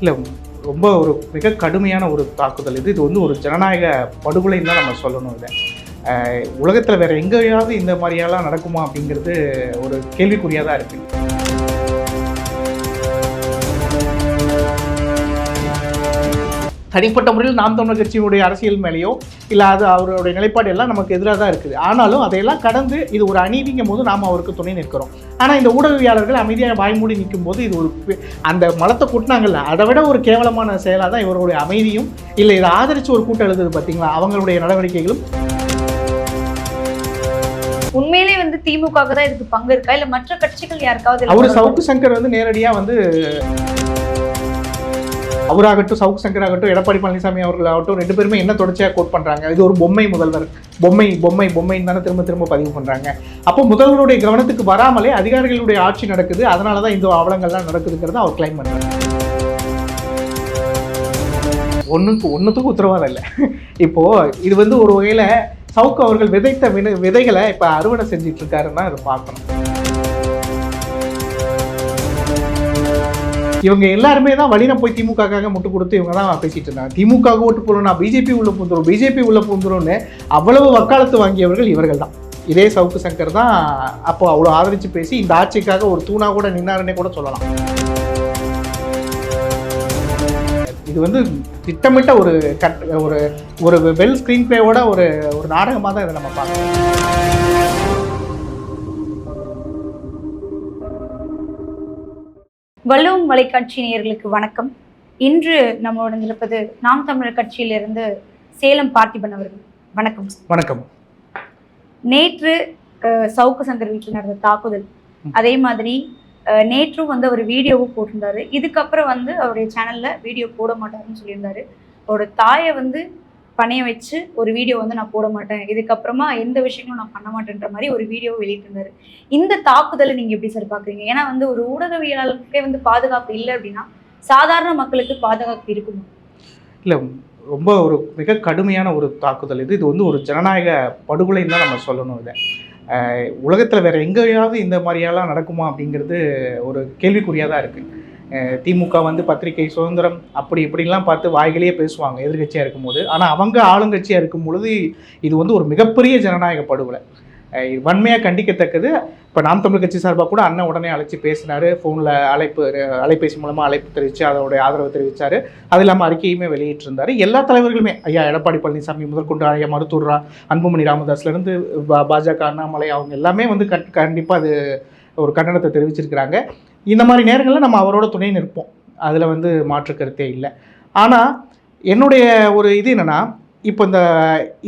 இல்லை ரொம்ப ஒரு மிக கடுமையான ஒரு தாக்குதல் இது. இது வந்து ஒரு ஜனநாயக படுகொலைன்னு தான் நம்ம சொல்லணும் இதை. உலகத்தில் வேற எங்கேயாவது இந்த மாதிரியெல்லாம் நடக்குமா அப்படிங்கிறது ஒரு கேள்விக்குறியாக தான் இருக்குது தனிப்பட்ட முறையில் நாம் தமிழர் கட்சியினுடைய அரசியல் மேலேயோ இல்லை அது அவருடைய நிலைப்பாடு எல்லாம் நமக்கு எதிராக தான் இருக்குது. ஆனாலும் அதையெல்லாம் கடந்து இது ஒரு அநீதிங்கும் போது நாம் அவருக்கு துணை நிற்கிறோம். ஆனால் இந்த ஊடகவியாளர்கள் அமைதியாக வாய்மூடி நிற்கும் போது இது ஒரு அந்த மலத்தை கூட்டினாங்கல்ல அதை விட ஒரு கேவலமான செயலாக தான் இவருடைய அமைதியும் இல்லை இதை ஆதரித்து ஒரு கூட்டம் எழுதுது பார்த்தீங்களா? அவங்களுடைய நடவடிக்கைகளும். உண்மையிலே வந்து திமுக தான் இதுக்கு பங்கு இருக்கா? இல்ல மற்ற கட்சிகள் யாருக்காவது அவர் சவுக்கு சங்கர் வந்து நேரடியாக வந்து அவராகட்டும் சவுக் சங்கர் ஆகட்டும் எடப்பாடி பழனிசாமி அவர்கள் ஆகட்டும் ரெண்டு பேருமே என்ன தொடர்ச்சியாக கோட் பண்ணுறாங்க இது ஒரு பொம்மை முதல்வர். பொம்மை பொம்மை பொம்மைன்னு தானே திரும்ப திரும்ப பதிவு பண்ணுறாங்க அப்போ முதல்வருடைய கவனத்துக்கு வராமலே அதிகாரிகளுடைய ஆட்சி நடக்குது. அதனால தான் இந்த அவலங்கள்லாம் நடக்குதுங்கிறத அவர் கிளைம் பண்ணுறாங்க ஒன்றுக்கு ஒன்றுத்துக்கும் உத்தரவாதம் இல்லை. இப்போது இது வந்து ஒரு வகையில் சவுக்கு அவர்கள் விதைத்த வினை விதைகளை இப்போ அறுவடை செஞ்சிட்ருக்காருன்னா அதை பார்க்கணும். இவங்க எல்லாருமே தான் வழியில போய் திமுகக்காக முட்டு கொடுத்து இவங்க தான் பேசிட்டு இருந்தாங்க. திமுக ஓட்டு போடணும் நான் பிஜேபி உள்ள பூந்துரும் பிஜேபி உள்ள பூந்துரும்னு அவ்வளவு வக்காலத்து வாங்கியவர்கள் இவர்கள் தான். இதே சவுக்கு சங்கர் தான் அப்போ அவ்வளோ ஆதரித்து பேசி இந்த ஆட்சிக்காக ஒரு தூணாக கூட நின்னாருன்னே கூட சொல்லலாம். இது வந்து திட்டமிட்ட ஒரு கட் ஒரு ஒரு வெல் ஸ்க்ரீன் பிளேவோட ஒரு ஒரு நாடகமாக தான் இதை நம்ம பார்க்கணும் வள்ளுவம் வலைக்காட்சி நேயர்களுக்கு வணக்கம். இன்று நம்மளுடன் இருப்பது நாம் தமிழர் கட்சியிலிருந்து சேலம் பார்த்திபன் அவர்கள். வணக்கம். வணக்கம். நேற்று அஹ், சவுக்கு சங்கர் வீட்டில் நடந்த தாக்குதல். அதே மாதிரி நேற்றும் வந்து அவர் வீடியோவும் போட்டிருந்தாரு. இதுக்கப்புறம் வந்து அவருடைய சேனல்ல வீடியோ போட மாட்டாருன்னு சொல்லியிருந்தாரு. அவரோட தாயை வந்து பணைய வச்சு ஒரு வீடியோ வந்து நான் போட மாட்டேன். இதுக்கப்புறமா எந்த விஷயங்களும் நான் பண்ண மாட்டேன்ற மாதிரி ஒரு வீடியோ வெளியிட்டிருந்தாரு இந்த தாக்குதலை நீங்க எப்படி சார் பாக்குறீங்க? ஏன்னா வந்து ஒரு ஊடகவியலாளருக்கே வந்து பாதுகாப்பு இல்லை அப்படின்னா சாதாரண மக்களுக்கு பாதுகாப்பு இருக்குமா? இல்லை ரொம்ப ஒரு மிக கடுமையான ஒரு தாக்குதல் இது. இது வந்து ஒரு ஜனநாயக படுகொலைன்னு தான் நம்ம சொல்லணும் இதை. உலகத்தில் வேறு எங்கேயாவது இந்த மாதிரியெல்லாம் நடக்குமா அப்படிங்கிறது ஒரு கேள்விக்குறியாக தான் இருக்குது திமுக வந்து பத்திரிகை சுதந்திரம் அப்படி இப்படிலாம் பார்த்து வாய்களையே பேசுவாங்க எதிர்கட்சியாக இருக்கும்போது. ஆனால் அவங்க ஆளுங்கட்சியாக இருக்கும் பொழுது இது வந்து ஒரு மிகப்பெரிய ஜனநாயக படுகொலை. வன்மையாக கண்டிக்கத்தக்கது. இப்போ நாம் தமிழ் கட்சி சார்பாக கூட அண்ணன் உடனே அழைச்சி பேசினார். ஃபோனில் அழைப்பு அலைபேசி மூலமாக அழைப்பு தெரிவித்து அதோடைய ஆதரவு தெரிவித்தார் அது இல்லாமல் அறிக்கையுமே வெளியிட்டிருந்தார். எல்லா தலைவர்களுமே ஐயா எடப்பாடி பழனிசாமி முதற்கொண்டு ஐயா மருத்துவர் ரா- அன்புமணி ராமதாஸ்லேருந்து பாஜக அண்ணாமலை அவங்க எல்லாமே வந்து கண் கண்டிப்பாக அது ஒரு கண்டனத்தை தெரிவிச்சிருக்கிறாங்க. இந்த மாதிரி நேரங்களில் நம்ம அவரோட துணை நிற்போம். அதில் வந்து மாற்று கருத்தே இல்லை. ஆனால் என்னுடைய ஒரு இது என்னென்னா இப்போ இந்த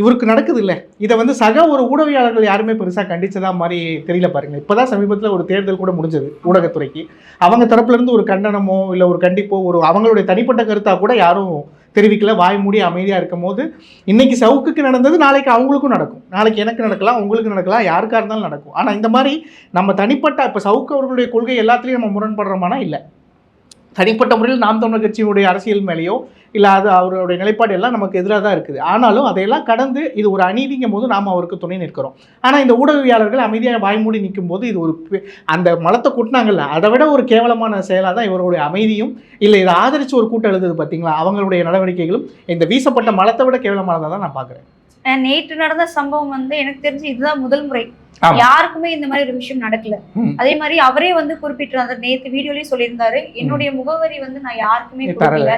இவருக்கு நடக்குது இல்லை இதை வந்து சக ஒரு ஊடகவியாளர்கள் யாருமே பெருசாக கண்டிச்சதா மாதிரி தெரியல பாருங்க. இப்போ தான் சமீபத்தில் ஒரு தேர்தல் கூட முடிஞ்சது ஊடகத்துறைக்கு. அவங்க தரப்புலேருந்து ஒரு கண்டனமோ இல்லை ஒரு கண்டிப்போ ஒரு அவங்களுடைய தனிப்பட்ட கருத்தாக கூட யாரும் தெரிவிக்கல வாய் மூடி அமைதியாக இருக்கும் போது இன்றைக்கி சவுக்குக்கு நடந்தது நாளைக்கு அவங்களுக்கும் நடக்கும். நாளைக்கு எனக்கு நடக்கலாம் உங்களுக்கு நடக்கலாம் யாருக்காக இருந்தாலும் நடக்கும். ஆனால் இந்த மாதிரி நம்ம தனிப்பட்ட இப்போ சவுக்கு அவர்களுடைய கொள்கை எல்லாத்துலேயும் நம்ம முரண்படுறோமானா இல்லை. தனிப்பட்ட முறையில் நாம் தமிழர் கட்சியினுடைய அரசியல் மேலேயோ இல்லை அது அவருடைய நிலைப்பாடு எல்லாம் நமக்கு எதிராக தான் இருக்குது. ஆனாலும் அதையெல்லாம் கடந்து இது ஒரு அநீதிங்கும் போது நாம் அவருக்கு துணை நிற்கிறோம். ஆனால் இந்த ஊடகவியாளர்கள் அமைதியாக வாய்மூடி நிற்கும் போது இது ஒரு அந்த மலத்தை கூட்டினாங்கல்ல அதை விட ஒரு கேவலமான செயலாக தான் இவருடைய அமைதியும் இல்லை இதை ஆதரித்து ஒரு கூட்டம் எழுதுது பார்த்தீங்களா அவங்களுடைய நடவடிக்கைகளும் இந்த வீசப்பட்ட மலத்தை விட கேவலமானதாக தான் நான் பார்க்குறேன் நேற்று நடந்த சம்பவம் வந்து எனக்கு தெரிஞ்சு இதுதான் முதல் முறை. யாருக்குமே இந்த மாதிரி ஒரு விஷயம் நடக்கல. அதே மாதிரி அவரே வந்து குறிப்பிட்டிருந்தாரு நேத்து வீடியோலயே சொல்லியிருந்தாரு என்னுடைய முகவரி வந்து நான் யாருக்குமே. கொடுக்கல.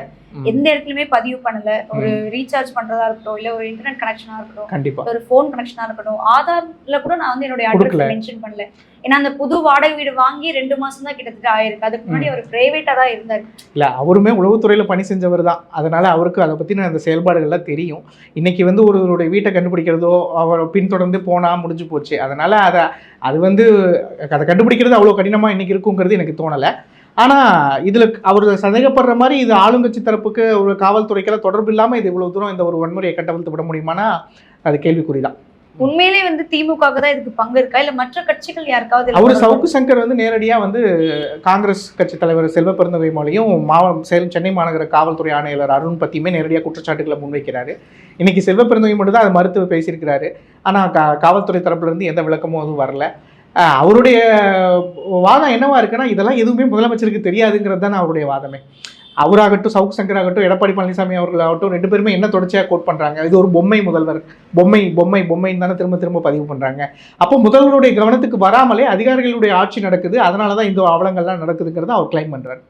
எந்த இடத்துலயுமே பதிவு பண்ணல. ஒரு ரீசார்ஜ் பண்றதா இருக்கட்டும் இல்ல ஒரு இன்டர்நெட் கனெக்ஷனா இருக்கட்டும் கண்டிப்பாக ஒரு ஃபோன் கனெக்ஷனா இருக்கட்டும் ஆதார்ல கூட நான் வந்து என்னுடைய. அட்ரஸ் மென்ஷன் பண்ணல. ஏன்னா அந்த புது வாடகை வீடு வாங்கி ரெண்டு மாசம் தான் கிட்டத்தட்ட ஆயிருக்கு. அதுக்கு முன்னாடி அவர் பிரைவேட்டா தான் இருந்தாரு. இல்லை அவருமே உளவுத்துறையில் பணி செஞ்சவர் தான். அதனால் அவருக்கு அதை பற்றின அந்த செயல்பாடுகள்லாம் தெரியும். இன்றைக்கி வந்து ஒருவருடைய வீட்டை கண்டுபிடிக்கிறதோ அவர் பின்தொடர்ந்து போனால் முடிஞ்சு போச்சு. அதனால் அதை அது வந்து அதை கண்டுபிடிக்கிறது அவ்வளோ கடினமாக இன்றைக்கி இருக்குங்கிறது எனக்கு தோணலை. ஆனால் இதில் அவர் சந்தேகப்படுற மாதிரி இது ஆளுங்கட்சி தரப்புக்கு ஒரு காவல்துறைக்கெல்லாம் தொடர்பு இல்லாமல் இது இவ்வளோ தூரம் இந்த ஒரு வன்முறையை கட்டவிழ்த்து விட முடியுமானா அது கேள்விக்குறி தான் உண்மையிலே வந்து திமுக தான் இதுக்கு பங்கு இருக்கா? இல்ல மற்ற கட்சிகள் யாருக்காவது அவர் சவுக்கு சங்கர் வந்து நேரடியாக வந்து காங்கிரஸ் கட்சி தலைவர் செல்வ பெருந்தகை மூலையும் மாவ சேலம் சென்னை மாநகர காவல்துறை ஆணையாளர் அருண் பற்றியுமே நேரடியாக குற்றச்சாட்டுகளை முன்வைக்கிறாரு. இன்னைக்கு செல்வ பெருந்தகை மட்டும் தான் அதை மறுத்து பேசியிருக்கிறாரு. ஆனால் காவல்துறை தரப்புல இருந்து எந்த விளக்கமும் அதுவும் வரல. அவருடைய வாதம் என்னவா இருக்குன்னா இதெல்லாம் எதுவுமே முதலமைச்சருக்கு தெரியாதுங்கிறது தான் அவருடைய வாதமே. அவராகட்டும் சவுக் சங்கர் ஆகட்டும் எடப்பாடி பழனிசாமி அவர்கள் ஆகட்டும் ரெண்டு பேருமே என்ன தொடர்ச்சியாக கோட் பண்ணுறாங்க இது ஒரு பொம்மை முதல்வர். பொம்மை பொம்மை பொம்மைன்னு தானே திரும்ப திரும்ப பதிவு பண்ணுறாங்க அப்போ முதல்வருடைய கவனத்துக்கு வராமலே அதிகாரிகளுடைய ஆட்சி நடக்குது. அதனால தான் இந்த அவலங்கள்லாம் நடக்குதுங்கிறத அவர் கிளைம் பண்ணுறாரு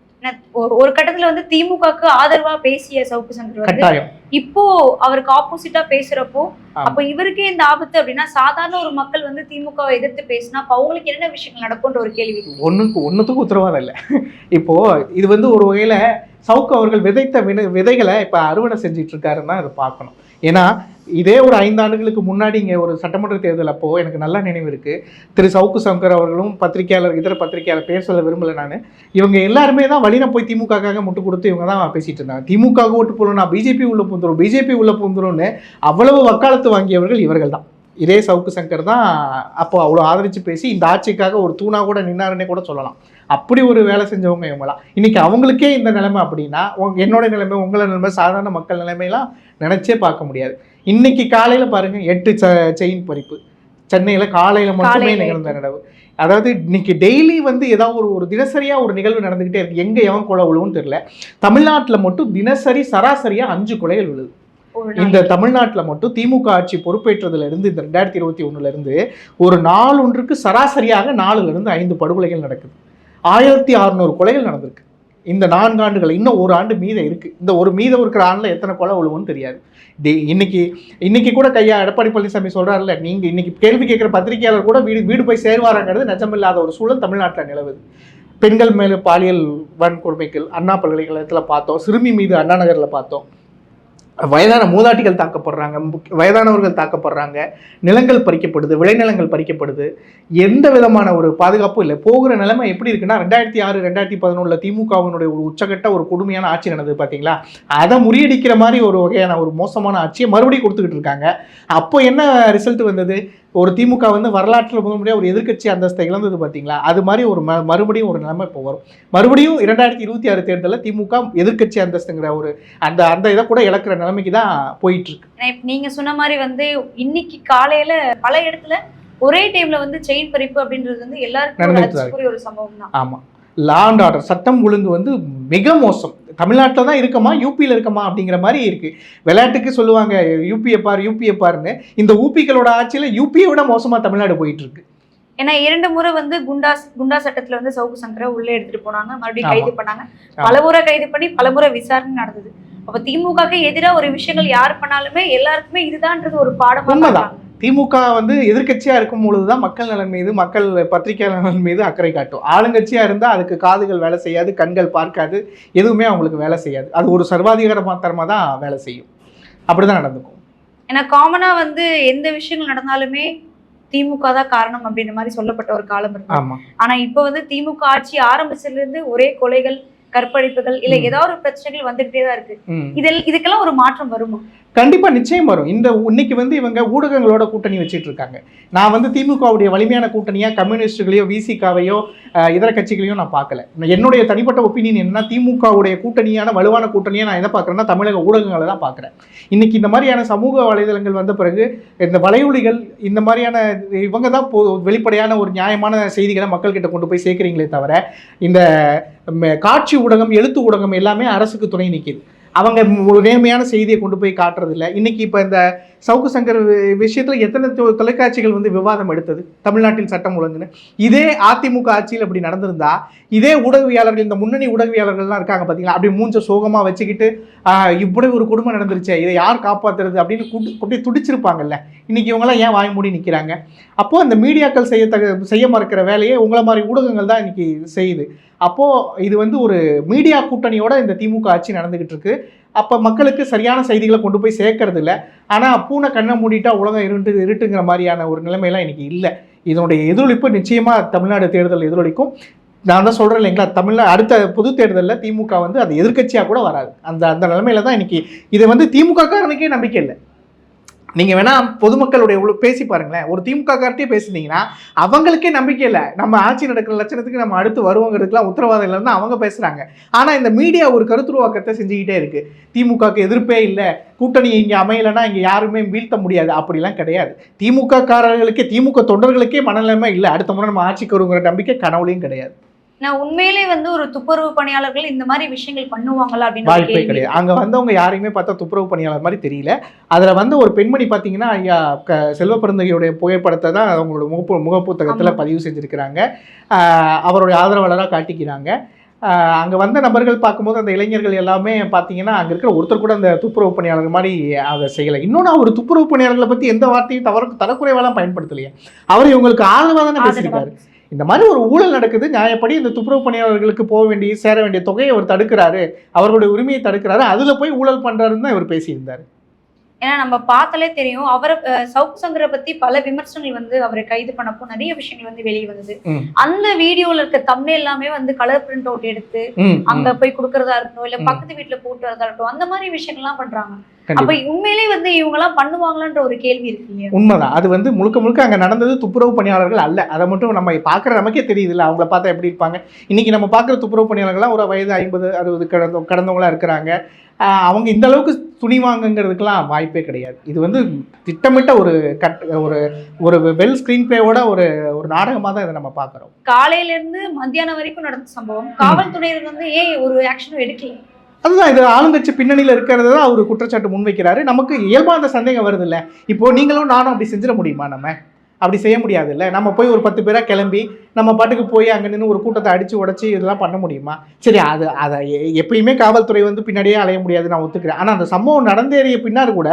ஒரு- கட்டத்துல வந்து திமுகக்கு ஆதரவா பேசிய சவுக்கு சங்கர் வந்து இப்போ அவருக்கு ஆப்போசிட்டா பேசுறப்போ. அப்ப இவருக்கே இந்த ஆபத்து அப்படின்னா சாதாரண ஒரு மக்கள் வந்து திமுகவை எதிர்த்து பேசினா அப்ப அவங்களுக்கு என்ன விஷயங்கள் நடக்கும்ன்ற ஒரு கேள்வி. ஒன்றுக்கு ஒன்றுத்துக்கும் உத்தரவாதம் இல்லை. இப்போ இது வந்து ஒரு வகையில் சவுக்கு அவர்கள் விதைத்த விதைகளை இப்போ அறுவடை செஞ்சுட்டு இருக்காருன்னு இதை பார்க்கணும். ஏன்னா இதே ஒரு ஐந்தாண்டுகளுக்கு முன்னாடி இங்கே ஒரு சட்டமன்ற தேர்தல் அப்போது எனக்கு நல்லா நினைவு இருக்குது திரு சவுக்கு சங்கர் அவர்களும் பத்திரிகையாளர் இதர பத்திரிகையாளர் பேர் சொல்ல விரும்பலை நான். இவங்க எல்லாருமே தான் வழியில போய் திமுகக்காக முட்டு கொடுத்து இவங்க தான் பேசிகிட்டு இருந்தாங்க. திமுக ஓட்டு போடணும் நான் பிஜேபி உள்ளே பூந்துரும் பிஜேபி உள்ளே பூந்துரும்னு அவ்வளவு வக்காலத்து வாங்கியவர்கள் இவர்கள் தான். இதே சவுக்கு சங்கர் தான் அப்போ அவ்வளோ ஆதரித்து பேசி இந்த ஆட்சிக்காக ஒரு தூணாக கூட நின்னாருன்னே கூட சொல்லலாம். அப்படி ஒரு வேலை செஞ்சவங்க இவங்களாம் இன்றைக்கி அவங்களுக்கே இந்த நிலைமை அப்படின்னா உங்க என்னோட நிலைமை உங்களோட நிலைமை சாதாரண மக்கள் நிலைமையெல்லாம் நினச்சே பார்க்க முடியாது. இன்னைக்கு காலையில பாருங்க எட்டு செயின் பறிப்பு. சென்னையில காலையில மட்டுமே நிகழ்ந்த நடவு. அதாவது இன்னைக்கு டெய்லி வந்து ஏதாவது ஒரு ஒரு தினசரியா ஒரு நிகழ்வு நடந்துகிட்டே இருக்கு. எங்க எவன் கொலை விழுவுன்னு தெரியல. தமிழ்நாட்டுல மட்டும் தினசரி சராசரியா அஞ்சு கொலைகள் விழுது இந்த தமிழ்நாட்டில் மட்டும் திமுக ஆட்சி பொறுப்பேற்றதுல இருந்து இந்த ரெண்டாயிரத்தி இருபத்தி ஒண்ணுல இருந்து ஒரு நாள் ஒன்றுக்கு சராசரியாக நாலுல இருந்து ஐந்து படுகொலைகள் நடக்குது. ஆயிரத்தி அறுநூறு கொலைகள் நடந்திருக்கு. இந்த நான்கு ஆண்டுகள் இன்னும் ஒரு ஆண்டு மீதம் இருக்குது இந்த ஒரு மீதம் இருக்கிற ஆண்டில் எத்தனை கொலை விழுவும்னு தெரியாது. டே- இன்னைக்கு இன்னைக்கு கூட கையா எடப்பாடி பழனிசாமி சொல்கிறாருல்ல நீங்கள் இன்னைக்கு கேள்வி கேட்குற பத்திரிகையாளர் கூட வீடு வீடு போய் சேருவாராங்கிறது நிஜமில்லாத ஒரு சூழல் தமிழ்நாட்டில் நிலவுது. பெண்கள் மேலே பாலியல் வன்கொடுமைகள் அண்ணா பல்கலைக்கழகத்தில் பார்த்தோம் சிறுமி மீது அண்ணா நகரில் பார்த்தோம். வயதான மூதாட்டிகள் தாக்கப்படுறாங்க வயதானவர்கள் தாக்கப்படுறாங்க நிலங்கள் பறிக்கப்படுது விளைநிலங்கள் பறிக்கப்படுது. எந்த விதமான ஒரு பாதுகாப்பும் இல்லை. போகிற நிலைமை எப்படி இருக்குன்னா ரெண்டாயிரத்தி ஆறு ரெண்டாயிரத்தி பதினொன்றில் திமுகவினுடைய ஒரு உச்சகட்ட ஒரு கொடுமையான ஆட்சி நடந்தது பார்த்தீங்களா அதை முறியடிக்கிற மாதிரி ஒரு வகையான ஒரு மோசமான ஆட்சியை மறுபடியும் கொடுத்துக்கிட்டு இருக்காங்க. அப்போ என்ன ரிசல்ட் வந்தது? ஒரு திமுக வந்து வரலாற்றில் முதல் முறையாக ஒரு எதிர்க்கட்சி அந்தஸ்தை இழந்தது பார்த்தீங்களா? அது மாதிரி ஒரு ம மறுபடியும் ஒரு நிலைமை இப்போ வரும். மறுபடியும் இரண்டாயிரத்தி இருபத்தி ஆறு தேர்தலில் திமுக எதிர்க்கட்சி அந்தஸ்துங்கிற ஒரு அந்த அந்த இதை கூட இழக்கிற நிலைமைக்கு தான் போயிட்டு இருக்கு ஏன்னா இப்ப நீங்க சொன்ன மாதிரி வந்து இன்னைக்கு காலையில பல இடத்துல ஒரே டைம்ல வந்து செயின் பறிப்பு அப்படின்றது வந்து எல்லாருக்கும் ஒரு சம்பவம் தான் ஆமாம் லா அண்ட் ஆர்டர் சட்டம் ஒழுங்கு வந்து மிக மோசம். தமிழ்நாட்டில் தான் இருக்கமா யூபியில் இருக்கமா அப்படிங்கிற மாதிரி இருக்கு. விளையாட்டுக்கு சொல்லுவாங்க யூபியை பார் யூபியை பாருன்னு. இந்த ஊபிகளோட ஆட்சியில் யூபியை விட மோசமாக தமிழ்நாடு போயிட்டு இருக்கு ஏன்னா இரண்டு முறை வந்து குண்டா குண்டா சட்டத்துல வந்து சவுக்கு சங்கரை உள்ள எடுத்துட்டு போனாங்க. மறுபடியும். கைது பண்ணாங்க. பல முறை கைது பண்ணி பல முறை விசாரணை நடந்தது. அப்ப திமுகக்கு எதிரா ஒரு விஷயங்கள் யார் பண்ணாலுமே எல்லாருக்குமே இதுதான்றது ஒரு பாடமா. திமுக வந்து எதிர்க்கட்சியாக இருக்கும் பொழுது தான் மக்கள் நலன் மீது மக்கள் பத்திரிகையாளர் நலன் மீது அக்கறை காட்டும். ஆளுங்கட்சியாக இருந்தால் அதுக்கு காதுகள் வேலை செய்யாது கண்கள் பார்க்காது எதுவுமே அவங்களுக்கு வேலை செய்யாது. அது ஒரு சர்வாதிகார மாத்திரமாக தான் வேலை செய்யும். அப்படி தான் நடந்துக்கும். ஏன்னா காமனா வந்து எந்த விஷயங்கள் நடந்தாலுமே திமுக தான் காரணம் அப்படின்ற மாதிரி சொல்லப்பட்ட ஒரு காலம் இருக்கு ஆனா இப்ப வந்து திமுக ஆட்சி ஆரம்பிச்சதுல இருந்து ஒரே கொலைகள் கற்பழிப்புகள் இல்ல. ஏதாவது ஒரு பிரச்சனைகள் வந்துகிட்டே தான் இருக்கு. இதில் இதுக்கெல்லாம் ஒரு மாற்றம் வருமா? கண்டிப்பாக நிச்சயம் வரும். இந்த இன்னைக்கு வந்து இவங்க ஊடகங்களோட கூட்டணி வச்சுட்டு இருக்காங்க. நான் வந்து திமுகவுடைய வலிமையான கூட்டணியாக கம்யூனிஸ்டுகளையோ விசிகாவையோ இதர கட்சிகளையும் நான் பார்க்கல. என்னுடைய தனிப்பட்ட ஒப்பீனியன் என்னன்னா திமுகவுடைய கூட்டணியான வலுவான கூட்டணியை நான் எதை பார்க்குறேன்னா தமிழக ஊடகங்களை தான் பார்க்குறேன். இன்னைக்கு இந்த மாதிரியான சமூக வலைதளங்கள் வந்த பிறகு இந்த வலையொலிகள் இந்த மாதிரியான இவங்க தான் வெளிப்படையான ஒரு நியாயமான செய்திகளை மக்கள்கிட்ட கொண்டு போய் சேர்க்குறீங்களே தவிர இந்த காட்சி ஊடகம் எழுத்து ஊடகம் எல்லாமே அரசுக்கு துணை நிற்கிது அவங்க ஒரு நேர்மையான செய்தியை கொண்டு போய் காட்டுறதில்ல. இன்றைக்கி இப்போ இந்த சவுக்கு சங்கர் விஷயத்தில் எத்தனை தொலைக்காட்சிகள் வந்து விவாதம் எடுத்தது? தமிழ்நாட்டில் சட்டம் ஒழுங்குன்னு. இதே அதிமுக ஆட்சியில் அப்படி நடந்திருந்தா இதே ஊடகவியாளர்கள் இந்த முன்னணி ஊடகவியாளர்கள்லாம் இருக்காங்க பார்த்தீங்களா அப்படி மூஞ்ச சோகமாக வச்சுக்கிட்டு இப்படி ஒரு குடும்பம் நடந்துருச்சு இதை யார் காப்பாற்றுறது அப்படின்னு குடி அப்படியே துடிச்சிருப்பாங்கல்ல. இன்றைக்கி இவங்கெல்லாம் ஏன் வாய் மூடி நிற்கிறாங்க அப்போது அந்த மீடியாக்கள் செய்ய தக செய்ய மறுக்கிற வேலையை உங்களை மாதிரி ஊடகங்கள் தான் இன்றைக்கி செய்யுது. அப்போது இது வந்து ஒரு மீடியா கூட்டணியோட இந்த திமுக ஆட்சி நடந்துக்கிட்டு இருக்கு. அப்போ மக்களுக்கு சரியான செய்திகளை கொண்டு போய் சேர்க்கறது இல்லை ஆனால் பூனை கண்ணை மூடிட்டா உலகம் இருட்டு இருட்டுங்கிற மாதிரியான ஒரு நிலைமையெல்லாம் இன்றைக்கி இல்லை. இதனுடைய எதிரொலிப்பு நிச்சயமாக தமிழ்நாடு தேர்தல் எதிரொலிக்கும். நான் தான் சொல்கிறேன் இல்லைங்களா? தமிழ்நா அடுத்த பொது தேர்தலில் திமுக வந்து அது எதிர்க்கட்சியாக கூட வராது. அந்த அந்த நிலைமையில தான் இன்றைக்கி இதை வந்து திமுக காரனுக்கே நம்பிக்கை இல்லை. நீங்கள் வேணால் பொதுமக்களுடைய உள்ள- பேசி பாருங்களேன். ஒரு திமுக கார்ட்டே பேசுனீங்கன்னா அவங்களுக்கே நம்பிக்கை இல்லை. நம்ம ஆட்சி நடக்கிற லட்சணத்துக்கு நம்ம அடுத்து வருவோங்கிறதுக்குலாம் உத்தரவாதம் இல்லைன்னு அவங்க பேசுகிறாங்க ஆனால் இந்த மீடியா ஒரு கருத்துருவாக்கத்தை செஞ்சுக்கிட்டே இருக்குது திமுகவுக்கு எதிர்ப்பே இல்லை. கூட்டணி இங்கே அமையலைன்னா இங்கே யாருமே வீழ்த்த முடியாது. அப்படிலாம் கிடையாது. திமுக காரர்களுக்கே திமுக தொண்டர்களுக்கே மனநிலைமை இல்லை. அடுத்த முறை நம்ம ஆட்சிக்கு வருங்கிற நம்பிக்கை கனவுலையும் கிடையாது. நான் உண்மையிலே வந்து ஒரு துப்புரவு பணியாளர்கள் இந்த மாதிரி விஷயங்கள் பண்ணுவாங்களா அப்படின்னு வாய்ப்பே. கிடையாது அங்க வந்தவங்க யாரையுமே பார்த்தா துப்புரவு பணியாளர் மாதிரி தெரியல அதுல வந்து ஒரு பெண்மணி பாத்தீங்கன்னா ஐயா க செல்வ பிறந்தகையுடைய புகைப்படத்தை தான் அவங்களோட முகப்பு முகப்புத்தகத்துல. பதிவு செஞ்சிருக்கிறாங்க அவருடைய ஆதரவாளராக காட்டிக்கிறாங்க ஆஹ் அங்க வந்த நபர்கள் பார்க்கும்போது அந்த இளைஞர்கள் எல்லாமே பார்த்தீங்கன்னா அங்க இருக்கிற ஒருத்தர் கூட அந்த துப்புரவு பணியாளர் மாதிரி அதை செய்யலை இன்னொன்று அவர் துப்புரவு பணியாளர்களை பத்தி எந்த வார்த்தையும் தவறு தரக்குறைவாலாம் பயன்படுத்தலையே அவர் இவங்களுக்கு ஆதரவாக தானே பேசியிருக்காரு. இந்த மாதிரி ஒரு ஊழல் நடக்குது நியாயப்படி இந்த துப்புரவு பணியாளர்களுக்கு போக வேண்டிய சேர வேண்டிய தொகையை அவர் தடுக்கிறாரு அவர்களுடைய உரிமையை தடுக்கிறாரு அதுல போய் ஊழல் பண்றாருன்னு தான் இவர் பேசியிருந்தார் ஏன்னா நம்ம பார்த்தாலே தெரியும் அவரை அஹ், சவுக்கு சங்கரை பத்தி பல விமர்சனங்கள் வந்து அவரை கைது பண்ணப்போ நிறைய விஷயங்கள் வந்து வெளியே வந்தது ம். அந்த வீடியோல இருக்க தம்னே எல்லாமே வந்து கலர் பிரிண்ட் அவுட் எடுத்து அங்க போய் கொடுக்கறதா இருக்கட்டும் இல்ல. பக்கத்து வீட்டுல போட்டு வரதா இருக்கட்டும் அந்த மாதிரி விஷயங்கள்லாம் பண்றாங்க அப்ப. உண்மையிலேயே வந்து இவங்க எல்லாம் பண்ணுவாங்களான்ற ஒரு கேள்வி இருக்கு உண்மைதான். அது வந்து முழுக்க முழுக்க அங்க நடந்தது துப்புரவு பணியாளர்கள் அல்ல. அதை மட்டும் நம்ம பார்க்குற நமக்கே தெரியுது இல்ல. அவங்கள பார்த்தா எப்படி இருப்பாங்க. இன்னைக்கு நம்ம பார்க்குற துப்புரவு பணியாளர்கள்லாம் ஒரு வயது ஐம்பது அறுபது கடந்த கடந்தவங்களா இருக்கிறாங்க. அவங்க இந்த அளவுக்கு துணிவாங்கங்கிறதுக்கெல்லாம் வாய்ப்பே கிடையாது. இது வந்து திட்டமிட்ட ஒரு கட் ஒரு ஒரு வெல் ஸ்க்ரீன் பிளேவோட ஒரு ஒரு நாடகமாக தான் இதை நம்ம பார்க்குறோம். காலையில இருந்து மத்தியானம் வரைக்கும் நடந்த சம்பவம். காவல்துறையினர் வந்து ஏன் ஒரு ஆக்ஷனும் எடுக்கல? அதுதான் இது ஆளுங்கட்சி பின்னணியில் இருக்கிறது தான் அவர் குற்றச்சாட்டு முன்வைக்கிறாரு. நமக்கு இயல்பாக அந்த சந்தேகம் வருது இல்லை இப்போது நீங்களும் நானும் அப்படி செஞ்சிட முடியுமா நம்ம? அப்படி செய்ய முடியாது இல்ல நம்ம போய் ஒரு பத்து பேரா கிளம்பி நம்ம பாட்டுக்கு போய் அங்க நின்று ஒரு கூட்டத்தை அடிச்சு உடைச்சு இதெல்லாம் பண்ண முடியுமா? சரி அது அதை எப்பயுமே காவல்துறை வந்து பின்னாடியே அலைய முடியாது நான் ஒத்துக்கிறேன். ஆனா அந்த சம்பவம் நடந்தேறிய பின்னாடி கூட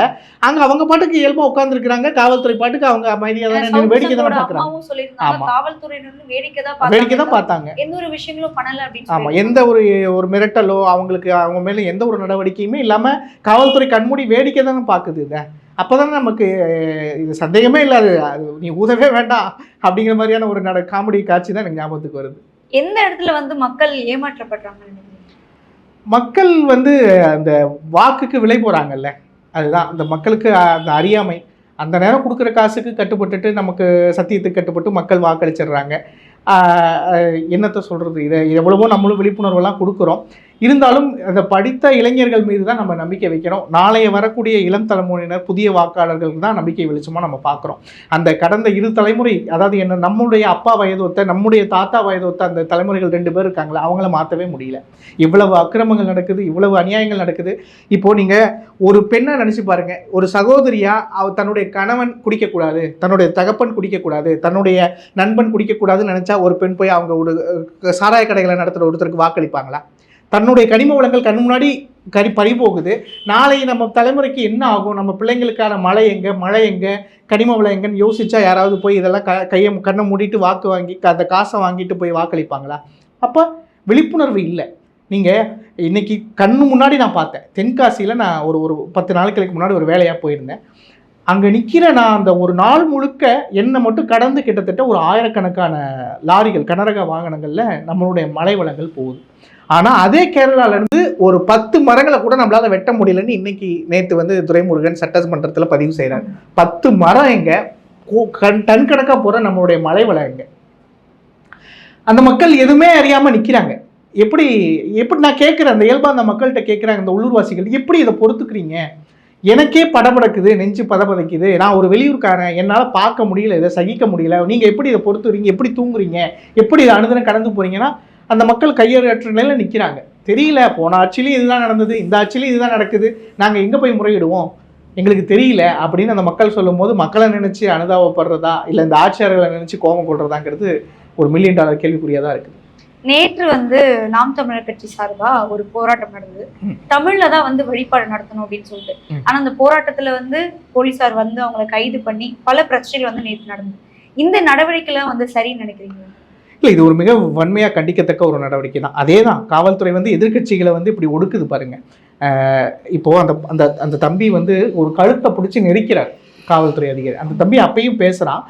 அங்க அவங்க பாட்டுக்கு இயல்பா உட்காந்துருக்காங்க காவல்துறை பாட்டுக்கு அவங்க அமைதியா தானே நின்னு வேடிக்கை தானே சவுக்கு பாக்குறாங்க. அம்மாவும் சொல்லியிருந்தாங்க. ஆமா. காவல்துறையினர் வந்து வேடிக்கை தான் வேடிக்கை தான் பார்த்தாங்க. எந்த ஒரு விஷயங்களும் பண்ணல அப்படின்னு எந்த ஒரு ஒரு மிரட்டலோ அவங்களுக்கு அவங்க மேல எந்த ஒரு நடவடிக்கையுமே இல்லாம காவல்துறை கண்மூடி வேடிக்கை தானே பாக்குது இதை. அப்போதானே நமக்கு அஹ், இது சந்தேகமே இல்லாது. அது நீ ஊதவே வேண்டாம் அப்படிங்கிற மாதிரியான ஒரு நட காமெடி காட்சி தான் எனக்கு ஞாபகத்துக்கு வருது. எந்த இடத்துல வந்து மக்கள் ஏமாற்றப்படுறாங்க? மக்கள் வந்து அந்த வாக்குக்கு விலை போறாங்கல்ல. அதுதான். அந்த மக்களுக்கு அந்த அறியாமை. அந்த நேரம் கொடுக்குற காசுக்கு கட்டுப்பட்டுட்டு நமக்கு சத்தியத்துக்கு கட்டுப்பட்டு மக்கள் வாக்களிச்சிடுறாங்க. என்னத்தை சொல்கிறது இதை எவ்வளவோ நம்மளும் விழிப்புணர்வெல்லாம் கொடுக்குறோம். இருந்தாலும் அதை படித்த இளைஞர்கள் மீது தான் நம்ம நம்பிக்கை வைக்கிறோம் நாளைய வரக்கூடிய இளம் தலைமுறையினர் புதிய வாக்காளர்களுக்கு தான் நம்பிக்கை வெளிச்சமாக நம்ம பார்க்குறோம். அந்த கடந்த இரு தலைமுறை அதாவது என்ன நம்முடைய அப்பா வயது ஒத்த நம்முடைய தாத்தா வயது ஒத்த அந்த தலைமுறைகள் ரெண்டு பேர் இருக்காங்களே அவங்கள மாற்றவே முடியல. இவ்வளவு அக்கிரமங்கள் நடக்குது இவ்வளவு அநியாயங்கள் நடக்குது. இப்போது நீங்கள் ஒரு பெண்ணை நினச்சி பாருங்கள் ஒரு சகோதரியாக அவ தன்னுடைய கணவன் குடிக்கக்கூடாது தன்னுடைய தகப்பன் குடிக்கக்கூடாது தன்னுடைய நண்பன் குடிக்கக்கூடாதுன்னு நினச்சா ஒரு பெண் போய் அவங்க ஒரு சாராய கடைகளை நடத்துகிற ஒருத்தருக்கு வாக்களிப்பாங்களா? தன்னுடைய கனிம வளங்கள் கண் முன்னாடி கறி பறி போகுது நாளை நம்ம தலைமுறைக்கு என்ன ஆகும்? நம்ம பிள்ளைங்களுக்கான மழை எங்கே? மழை எங்கே? கனிம வளம் எங்கன்னு யோசிச்சா யாராவது போய் இதெல்லாம் க கையை கண்ணை மூடிட்டு வாக்கு வாங்கி க- அந்த காசை வாங்கிட்டு போய் வாக்களிப்பாங்களா? அப்போ விழிப்புணர்வு இல்லை. நீங்கள் இன்றைக்கி கண்ணு முன்னாடி நான் பார்த்தேன். தென்காசியில் நான் ஒரு ஒரு பத்து நாட்களுக்கு முன்னாடி ஒரு வேலையாக போயிருந்தேன். அங்கே நிற்கிற நான் அந்த ஒரு நாள் முழுக்க என்னை மட்டும் கடந்து கிட்டத்தட்ட ஒரு ஆயிரக்கணக்கான லாரிகள் கனரக வாகனங்களில் நம்மளுடைய மலை வளங்கள் போகுது. ஆனால் அதே கேரளாலேருந்து ஒரு பத்து மரங்களை கூட நம்மளால் வெட்ட முடியலன்னு இன்னைக்கு நேற்று வந்து துரைமுருகன் சட்டமன்றத்தில் பதிவு செய்கிறார் பத்து மரம் எங்க? கண் டன் கணக்காக போகிற நம்மளுடைய மலை வளம் எங்க அந்த மக்கள் எதுவுமே அறியாமல் நிற்கிறாங்க எப்படி எப்படி நான் கேட்குறேன் அந்த இயல்பாக அந்த மக்கள்கிட்ட கேட்குறாங்க அந்த உள்ளூர்வாசிகள் எப்படி இதை பொறுத்துக்கிறீங்க? எனக்கே படபடக்குது நெஞ்சு பதபதைக்குது நான் ஒரு வெளியூர்காரன் என்னால் பார்க்க முடியல இதை சகிக்க முடியல நீங்கள் எப்படி இதை பொறுத்துறீங்க எப்படி தூங்குறீங்க எப்படி இதை அனுதினம் கடந்து போகிறீங்கன்னா அந்த மக்கள் கையேறற்ற நிலையில் நிற்கிறாங்க தெரியல போன ஆட்சிலையும் இதுதான் நடந்தது இந்த ஆட்சிலையும் இதுதான் நடக்குது நாங்கள் எங்கே போய் முறையிடுவோம்? எங்களுக்கு தெரியல அப்படின்னு அந்த மக்கள் சொல்லும்போது மக்களை நினைச்சு அனுதாபப்படுறதா இல்லை இந்த ஆட்சியாளர்களை நினைச்சு கோபம் கொள்றதாங்கிறது ஒரு மில்லியன் டாலர் கேள்விக்குறியாக தான் இருக்குது. நேற்று வந்து நாம் தமிழர் கட்சி சார்பா ஒரு போராட்டம் நடந்தது. தமிழ்ல தான் வந்து வழிபாடு நடத்தணும் அப்படின்னு சொல்லிட்டு. ஆனா அந்த போராட்டத்துல வந்து போலீசார் வந்து அவங்கள கைது பண்ணி பல பிரச்சனைகள் வந்து நேற்று நடந்தது. இந்த நடவடிக்கைலாம் வந்து சரின்னு நினைக்கிறீங்க இல்லை இது ஒரு மிக வன்மையாக கண்டிக்கத்தக்க ஒரு நடவடிக்கை தான். அதே தான் காவல்துறை வந்து எதிர்க்கட்சிகளை வந்து இப்படி ஒடுக்குது பாருங்கள் இப்போது அந்த அந்த அந்த தம்பி வந்து ஒரு கழுத்தை பிடிச்சி நெரிக்கிறார் காவல்துறை அதிகாரி. அந்த தம்பி அப்பையும் பேசுகிறான்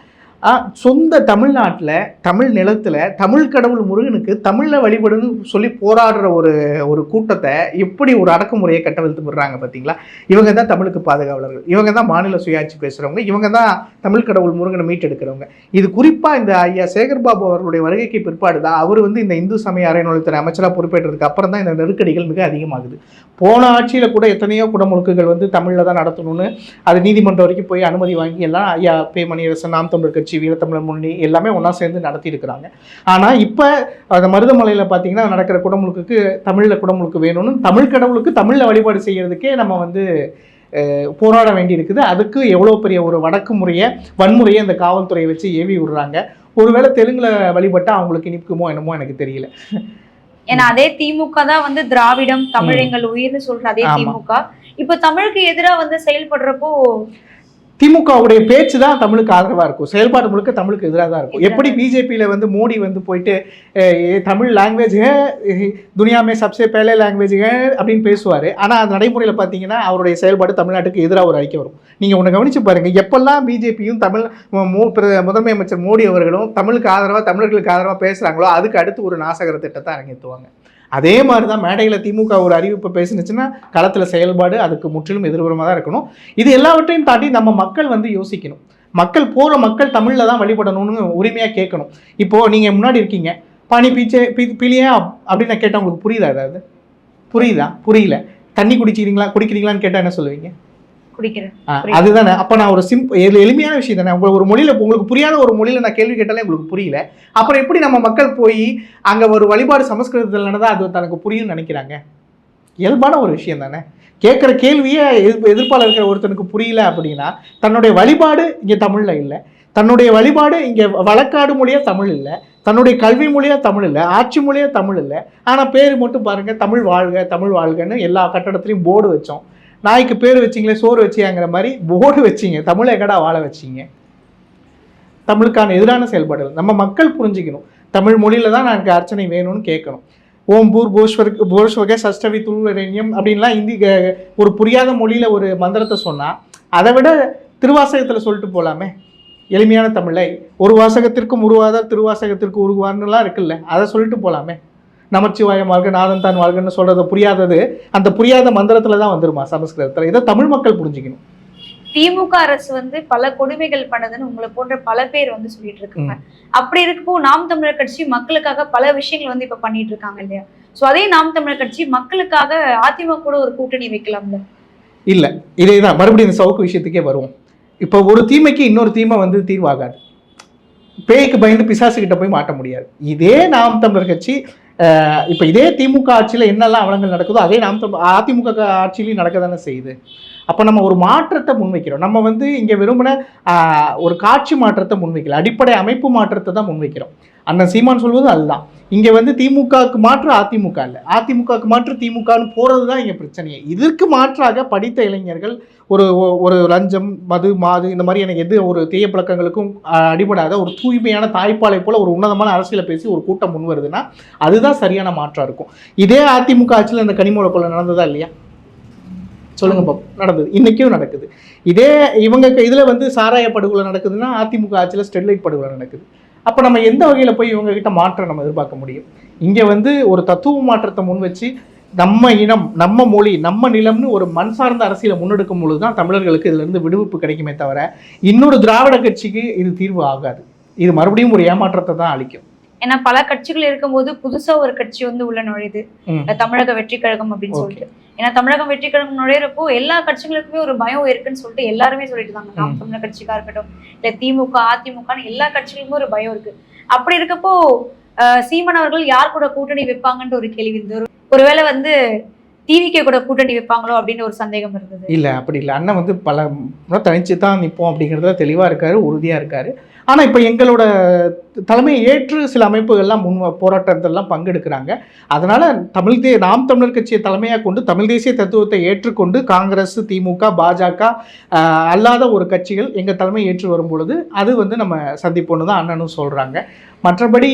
சொந்த தமிழ்நாட்டில் தமிழ் நிலத்தில் தமிழ் கடவுள் முருகனுக்கு தமிழில் வழிபடுன்னு சொல்லி போராடுற ஒரு ஒரு கூட்டத்தை எப்படி ஒரு அடக்குமுறையை கட்டவிழ்த்து விடுறாங்க பார்த்தீங்களா இவங்க தான் தமிழுக்கு பாதுகாவலர்கள். இவங்க தான் மாநில சுயாட்சி பேசுகிறவங்க இவங்க தான் தமிழ் கடவுள் முருகனை மீட்டெடுக்கிறவங்க. இது குறிப்பாக இந்த ஐயா சேகர்பாபு அவர்களுடைய வருகைக்கு பிற்பாடு தான் அவர் வந்து இந்த இந்து சமய அறநிலையத்துறை அமைச்சராக பொறுப்பேற்றதுக்கு அப்புறம் தான் இந்த நெருக்கடிகள் மிக அதிகமாகுது. போன ஆட்சியில் கூட எத்தனையோ குடமுழுக்குகள் வந்து தமிழில் தான் நடத்தணும்னு அது நீதிமன்றம் வரைக்கும் போய் அனுமதி வாங்கி எல்லாம் ஐயா பே மணியரசன் நாம் தமிழர் கட்சி கட்சி வீரத்தமிழர் முன்னணி எல்லாமே ஒன்றா சேர்ந்து நடத்தி இருக்கிறாங்க ஆனால் இப்போ அந்த மருதமலையில் பார்த்தீங்கன்னா நடக்கிற குடமுழுக்குக்கு தமிழில் குடமுழுக்கு வேணும்னு தமிழ் கடவுளுக்கு தமிழில் வழிபாடு செய்யறதுக்கே நம்ம வந்து போராட வேண்டியிருக்குது. அதுக்கு எவ்வளோ பெரிய ஒரு வடக்கு முறையை வன்முறையை இந்த காவல்துறையை வச்சு ஏவி விடுறாங்க. ஒருவேளை தெலுங்குல வழிபட்டா அவங்களுக்கு இனிக்குமோ என்னமோ எனக்கு தெரியல. ஏன்னா அதே திமுக தான் வந்து திராவிடம் தமிழ். எங்கள் உயிர்னு சொல்ற அதே. திமுக. இப்ப தமிழுக்கு எதிரா வந்து செயல்படுறப்போ திமுகவுடைய பேச்சு தான் தமிழுக்கு ஆதரவா இருக்கும். செயல்பாடு முழுக்க தமிழுக்கு எதிராக தான் இருக்கும். எப்படி பிஜேபியில வந்து மோடி வந்து போயிட்டு தமிழ் லாங்குவேஜ் துனியாமே சப்சே பேலே லாங்குவேஜ் அப்படின்னு பேசுவாரு. ஆனா அந்த நடைமுறையில பாத்தீங்கன்னா அவருடைய செயல்பாடு தமிழ்நாட்டுக்கு எதிராக ஒரு அறிக்கை வரும். நீங்க ஒன்று கவனிச்சு பாருங்க எப்பெல்லாம் பிஜேபியும் தமிழ் மு- முதன்மை அமைச்சர் மோடி அவர்களும் தமிழுக்கு ஆதரவா தமிழர்களுக்கு ஆதரவா பேசுறாங்களோ அதுக்கு அடுத்து ஒரு நாசகர திட்டத்தை அரங்கேற்றுவாங்க. அதே மாதிரி தான் மேடையில் திமுக ஒரு அறிவிப்பு பேசினுச்சுன்னா களத்தில் செயல்பாடு அதுக்கு முற்றிலும் எதிர்புறமாக தான் இருக்கணும். இது எல்லாவற்றையும் தாண்டி நம்ம மக்கள் வந்து யோசிக்கணும். மக்கள் போகிற மக்கள் தமிழில் தான் வழிபடணும்னு உரிமையாக கேட்கணும். இப்போது நீங்கள் முன்னாடி இருக்கீங்க. பானி பீச்சே பி பிளியா அப்படின்னு நான் கேட்டால் உங்களுக்கு புரியுதா ஏதாவது? புரியுதா? புரியல. தண்ணி குடிக்கிறீங்களா குடிக்கிறீங்களான்னு கேட்டால் என்ன சொல்லுவீங்க? அதுதானே. அப்போ நான் ஒரு சிம் எளி- எளிமையான விஷயம் தானே. உங்களுக்கு ஒரு மொழியில் உங்களுக்கு புரியாத ஒரு மொழியில் நான் கேள்வி கேட்டாலே உங்களுக்கு புரியல. அப்புறம் எப்படி நம்ம மக்கள் போய் அங்கே ஒரு வழிபாடு சமஸ்கிருதத்தில் நடந்தால் அது தனக்கு புரியும்னு நினைக்கிறாங்க? இயல்பான ஒரு விஷயம் தானே. கேட்குற கேள்வியே எதிர் எதிர்ப்பாளர் இருக்கிற ஒருத்தனுக்கு புரியல அப்படின்னா தன்னுடைய வழிபாடு இங்கே தமிழில் இல்லை. தன்னுடைய வழிபாடு இங்கே வழக்காடு மொழியாக தமிழ் இல்லை. தன்னுடைய கல்வி மொழியாக தமிழ் இல்லை. ஆட்சி மொழியாக தமிழ் இல்லை. ஆனால் பேர் மட்டும் பாருங்க. தமிழ் வாழ்க தமிழ் வாழ்கன்னு எல்லா கட்டடத்துலையும் போர்டு வச்சோம். நாய்க்கு பேர் வச்சிங்களே சோறு வச்சியாங்கிற மாதிரி போர்டு வச்சிங்க. தமிழை எங்கடா வாழ வச்சிங்க? தமிழுக்கான எதிரான செயல்பாடுகள். நம்ம மக்கள் புரிஞ்சுக்கணும். தமிழ் மொழியில் தான் எனக்கு அர்ச்சனை வேணும்னு கேட்கணும். ஓம் பூர் போஸ்வர் சஷ்டவி துல்வரண்யம் அப்படின்லாம் இந்தி ஒரு புரியாத மொழியில் ஒரு மந்திரத்தை சொன்னால் அதை விட திருவாசகத்தில் சொல்லிட்டு போகலாமே எளிமையான தமிழை. ஒரு வாசகத்திற்கும் உருவாதார் திருவாசகத்திற்கு உருவான்னுலாம் இருக்குல்ல அதை சொல்லிட்டு போகலாமே நமச்சிவாயம் வாழ்க நாதன் தான் வாழ்கன்னு சொல்றது புரியாதது. அந்த புரியாத மந்திரத்துல தான் வந்துருமா சமஸ்கிருதத்துல? இதை தமிழ் மக்கள் புரிஞ்சுக்கணும். திமுக அரசு வந்து பல கொடுமைகள் பண்ணதுன்னு உங்களை போன்ற பல பேர் வந்து சொல்லிட்டு இருக்காங்க. அப்படி இருக்கப்போ நாம் தமிழர் கட்சி மக்களுக்காக பல விஷயங்கள் வந்து இப்ப பண்ணிட்டு இருக்காங்க இல்லையா? சோ அதே நாம் தமிழர் கட்சி மக்களுக்காக அதிமுக கூட ஒரு கூட்டணி வைக்கலாம்ல? இல்ல இதே தான் மறுபடியும் இந்த சவுக்கு விஷயத்துக்கே வருவோம். இப்போ ஒரு தீமைக்கு இன்னொரு தீமை வந்து தீர்வாகாது. பேய்க்கு பயந்து பிசாசு கிட்ட போய் மாட்ட முடியாது. இதே நாம் தமிழர் கட்சி இப்போ இதே திமுக ஆட்சியில் என்னெல்லாம் அவலங்கள் நடக்குதோ அதே நாம் அதிமுக ஆட்சியிலையும் நடக்க தானே செய்யுது. அப்போ நம்ம ஒரு மாற்றத்தை முன்வைக்கிறோம். நம்ம வந்து இங்கே விரும்பின ஒரு காட்சி மாற்றத்தை முன்வைக்கல. அடிப்படை அமைப்பு மாற்றத்தை தான் முன்வைக்கிறோம். அண்ணன் சீமான் சொல்வது அதுதான். இங்கே வந்து திமுகவுக்கு மாற்று அதிமுக இல்லை. அதிமுகவுக்கு மாற்று திமுகன்னு போகிறது தான் இங்கே பிரச்சனையே. இதற்கு மாற்றாக படித்த இளைஞர்கள் ஒரு ஒரு லஞ்சம் மது மாது இந்த மாதிரி எனக்கு எது ஒரு தீய பழக்கங்களுக்கும் அடிபடாத ஒரு தூய்மையான தாய்ப்பாலை போல் ஒரு உன்னதமான அரசியலை பேசி ஒரு கூட்டம் முன் வருதுன்னா அதுதான் சரியான மாற்றம் இருக்கும். இதே அதிமுக ஆட்சியில் இந்த கனிமூல கொலை நடந்ததா இல்லையா? சொல்லுங்க பாப்போம் நடந்தது. இன்னைக்கும் நடக்குது. இதே இவங்க க- இதுல வந்து சாராய படுகொலை நடக்குதுன்னா அதிமுக ஆட்சியில் ஸ்டெர்லைட் படுகொலை நடக்குது. அப்போ நம்ம எந்த வகையில் போய் இவங்க கிட்ட மாற்றம் நம்ம எதிர்பார்க்க முடியும்? இங்கே வந்து ஒரு தத்துவ மாற்றத்தை முன் வச்சு நம்ம இனம் நம்ம மொழி நம்ம நிலம்னு ஒரு மண் சார்ந்த அரசியலை முன்னெடுக்கும் பொழுது தான் தமிழர்களுக்கு இதிலிருந்து விடுவிப்பு கிடைக்குமே தவிர இன்னொரு திராவிட கட்சிக்கு இது தீர்வு ஆகாது. இது மறுபடியும் ஒரு ஏமாற்றத்தை தான் அளிக்கும். ஏன்னா பல கட்சிகள் இருக்கும்போது புதுசா ஒரு கட்சி வந்து உள்ள நுழையுது. தமிழக வெற்றி கழகம் அப்படின்னு. சொல்லிட்டு. ஏன்னா தமிழகம் வெற்றி கழகம் நுழையிறப்போ எல்லா கட்சிகளுக்குமே ஒரு பயம் இருக்குன்னு சொல்லிட்டு எல்லாருமே சொல்லிட்டு இருந்தாங்க. நாம். தமிழர் கட்சிக்கா இருக்கட்டும் இல்ல திமுக அதிமுகன்னு எல்லா கட்சிகளுக்குமே ஒரு பயம் இருக்கு. அப்படி இருக்கப்போ சீமான் அவர்கள் யார் கூட கூட்டணி வைப்பாங்கன்ற ஒரு கேள்வி இருந்தது. ஒரு- ஒருவேளை வந்து டிவிகே கூட கூட்டணி வைப்பாங்களோ அப்படின்னு ஒரு சந்தேகம் இருந்தது. இல்லை அப்படி இல்லை. அண்ணன் வந்து பல தனிச்சு தான் நிற்போம் அப்படிங்கிறத தெளிவாக இருக்காரு உறுதியாக இருக்காரு. ஆனால் இப்போ எங்களோட தலைமையை ஏற்று சில அமைப்புகள்லாம் முன் போராட்டத்திலலாம் பங்கெடுக்கிறாங்க. அதனால் தமிழ் தே நாம் தமிழர் கட்சியை தலைமையாக கொண்டு தமிழ் தேசிய தத்துவத்தை ஏற்றுக்கொண்டு காங்கிரஸ் திமுக பாஜக அல்லாத ஒரு கட்சிகள் எங்கள் தலைமை ஏற்று வரும் பொழுது அது வந்து நம்ம சந்திப்போன்னு தான் அண்ணனும் சொல்கிறாங்க மற்றபடி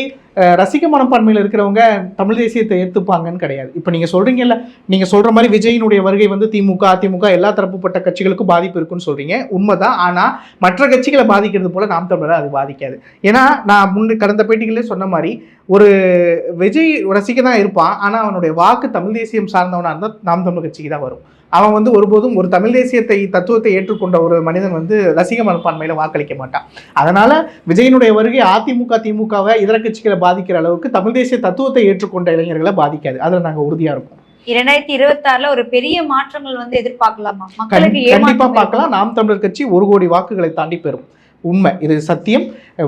ரசிக மனப்பான்மையில் இருக்கிறவங்க தமிழ் தேசியத்தை ஏற்றுப்பாங்கன்னு கிடையாது. இப்போ நீங்கள் சொல்கிறீங்கல்ல நீங்கள் சொல்கிற மாதிரி விஜயினுடைய வருகை வந்து திமுக அதிமுக எல்லா தரப்புப்பட்ட கட்சிகளுக்கும் பாதிப்பு இருக்குன்னு சொல்கிறீங்க உண்மைதான். ஆனால் மற்ற கட்சிகளை பாதிக்கிறது போல நாம் தமிழரை அது பாதிக்காது. ஏன்னா நான் முன்ன கடந்த பேட்டிகளே சொன்ன மாதிரி ஒரு விஜய் ரசிக தான் இருப்பான் ஆனால் அவனுடைய வாக்கு தமிழ் தேசியம் சார்ந்தவனாக இருந்தால் நாம் தமிழ் கட்சிக்கு தான் வரும். அவன் வந்து ஒருபோதும் ஒரு தமிழ் தேசியத்தை தத்துவத்தை ஏற்றுக்கொண்ட ஒரு மனிதன் வந்து ரசிக மனப்பான்மையில் வாக்களிக்க மாட்டான். அதனால விஜயனுடைய வருகை அதிமுக திமுகவை இதர கட்சிகளை பாதிக்கிற அளவுக்கு தமிழ் தேசிய தத்துவத்தை ஏற்றுக்கொண்ட இளைஞர்களை பாதிக்காது. அதில் நாங்கள் உறுதியாக இருக்கோம். இரண்டாயிரத்தி இருபத்தி ஆறுல ஒரு பெரிய மாற்றங்கள் வந்து எதிர்பார்க்கலாமா? மக்களுக்கு கண்டிப்பா பார்க்கலாம். நாம் தமிழர் கட்சி ஒரு கோடி வாக்குகளை தாண்டி பெறும். உண்மை. இது சத்தியம்.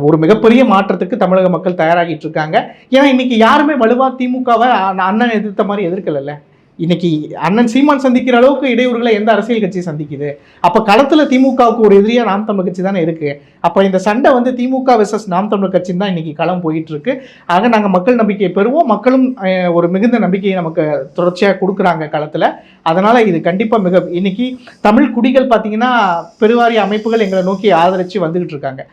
ஒரு மிகப்பெரிய மாற்றத்துக்கு தமிழக மக்கள் தயாராகிட்டு இருக்காங்க. ஏன்னா இன்னைக்கு யாருமே வலுவா திமுகவை அண்ணன் எதிர்த்த மாதிரி எதிர்க்கலல்ல இன்னைக்கு அண்ணன் சீமான் சந்திக்கிற அளவுக்கு இடையூறுகளை எந்த அரசியல் கட்சி சந்திக்குது? அப்போ களத்தில் திமுகவுக்கு ஒரு எதிரியாக நாம் தமிழ் கட்சி தானே இருக்கு. அப்போ இந்த சண்டை வந்து திமுக விசஸ் நாம் தமிழ் கட்சின்னு தான் இன்னைக்கு களம் போயிட்டு இருக்கு ஆக நாங்கள் மக்கள் நம்பிக்கையை பெறுவோம். மக்களும் ஒரு மிகுந்த நம்பிக்கையை நமக்கு தொடர்ச்சியாக கொடுக்குறாங்க களத்தில். அதனால் இது கண்டிப்பாக மிக இன்னைக்கு தமிழ் குடிகள் பார்த்தீங்கன்னா பெருவாரிய அமைப்புகள் எங்களை நோக்கி ஆதரித்து வந்துகிட்டு இருக்காங்க.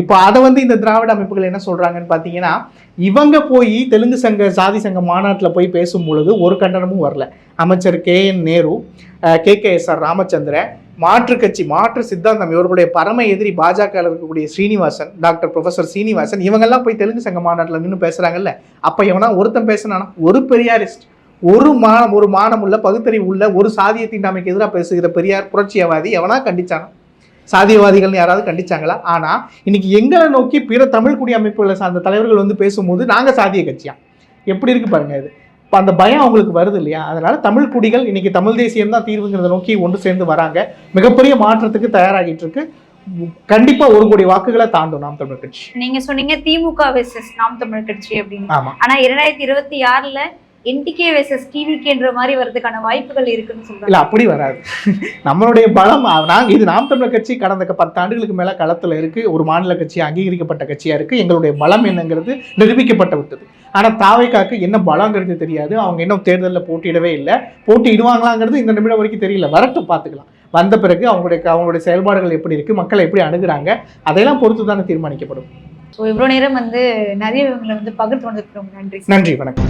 இப்போ அதை வந்து இந்த திராவிட அமைப்புகள் என்ன சொல்கிறாங்கன்னு பார்த்தீங்கன்னா இவங்க போய் தெலுங்கு சங்க சாதி சங்க மாநாட்டில் போய் பேசும் பொழுது ஒரு கண்டனமும் வரல. அமைச்சர் K N Nehru K K S R Ramachandran மாற்று கட்சி மாற்று சித்தாந்தம் இவர்களுடைய பரம எதிரி பாஜக இருக்கக்கூடிய ஸ்ரீனிவாசன் டாக்டர் ப்ரொஃபஸர் சீனிவாசன் இவங்கெல்லாம் போய் தெலுங்கு சங்க மாநாட்டில் நின்று பேசுறாங்கல்ல. அப்போ எவனா ஒருத்தன் பேசினானா? ஒரு பெரியாரிஸ்ட். ஒரு மானம் ஒரு மானம் உள்ள பகுத்தறிவு உள்ள ஒரு சாதிய தீண்டாமைக்கு எதிராக பேசுகிற பெரியார் புரட்சியவாதி எவனா கண்டிச்சானா? சாதியவாதிகள்னு யாராவது கண்டிச்சாங்களா? ஆனா இன்னைக்கு எங்களை நோக்கி பிற தமிழ் குடி அமைப்புகளை சார்ந்த தலைவர்கள் வந்து பேசும்போது நாங்க சாதிய கட்சியா? எப்படி இருக்கு பாருங்க இது. இப்போ அந்த பயம் அவங்களுக்கு வருது இல்லையா? அதனால தமிழ் குடிகள் இன்னைக்கு தமிழ் தேசியம் தான் தீர்வுங்கிறத நோக்கி ஒன்று சேர்ந்து வராங்க. மிகப்பெரிய மாற்றத்துக்கு தயாராகிட்டு இருக்கு. கண்டிப்பா ஒரு கோடி வாக்குகளை தாண்டும் நாம் தமிழ் கட்சி. நீங்க சொன்னீங்க திமுக நாம் தமிழர் கட்சி அப்படின்னு. ஆமா. ஆனா இரண்டாயிரத்தி இருபத்தி ஆறுல என்டிகே வெர்சஸ் டிவிகேன்ற மாதிரி வரதுக்கான வாய்ப்புகள் இருக்குன்னு சொல்றாங்க. இல்ல அப்படி வராது. நம்மளுடைய பலம் நாங்க இது நாம் தமிழர் கட்சி கடந்த பத்து ஆண்டுகளுக்கு மேல களத்துல இருக்கு ஒரு மாநில கட்சி அங்கீகரிக்கப்பட்ட கட்சியா இருக்கு எங்களுடைய பலம் என்னங்கிறது நிரூபிக்கப்பட்டு விட்டது. ஆனா தாவைக்காக்கு என்ன பலங்கிறது தெரியாது அவங்க இன்னும் தேர்தலில் போட்டியிடவே இல்லை. போட்டியிடுவாங்களாங்கிறது இந்த நிமிடம் வரைக்கும் தெரியல. வரட்டும் பார்த்துக்கலாம். வந்த பிறகு அவங்களுடைய அவங்களுடைய செயல்பாடுகள் எப்படி இருக்கு மக்களை எப்படி அணுகுறாங்க அதையெல்லாம் பொறுத்து தானே தீர்மானிக்கப்படும். ஸோ இவ்வளோ நேரம் வந்து நிறைய இவங்களை வந்து பகிர்ந்து கொண்டதுக்கு ரொம்ப நன்றி. நன்றி வணக்கம்.